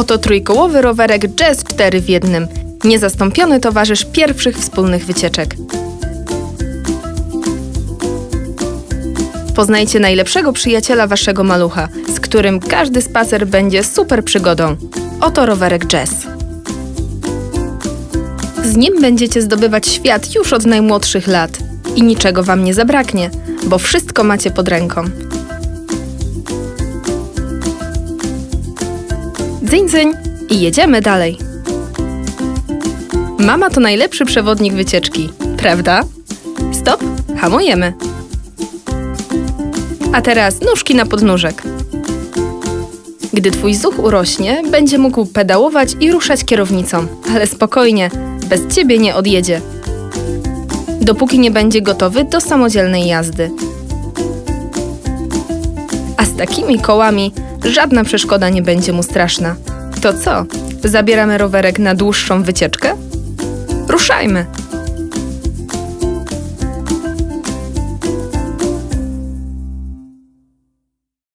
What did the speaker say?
Oto trójkołowy rowerek Jazz 4 w jednym. Niezastąpiony towarzysz pierwszych wspólnych wycieczek. Poznajcie najlepszego przyjaciela waszego malucha, z którym każdy spacer będzie super przygodą. Oto rowerek Jazz. Z nim będziecie zdobywać świat już od najmłodszych lat i niczego wam nie zabraknie, bo wszystko macie pod ręką. Dzyń, dzyń i jedziemy dalej. Mama to najlepszy przewodnik wycieczki, prawda? Stop, hamujemy. A teraz nóżki na podnóżek. Gdy twój zuch urośnie, będzie mógł pedałować i ruszać kierownicą, ale spokojnie, bez ciebie nie odjedzie. Dopóki nie będzie gotowy do samodzielnej jazdy. Takimi kołami żadna przeszkoda nie będzie mu straszna. To co? Zabieramy rowerek na dłuższą wycieczkę? Ruszajmy!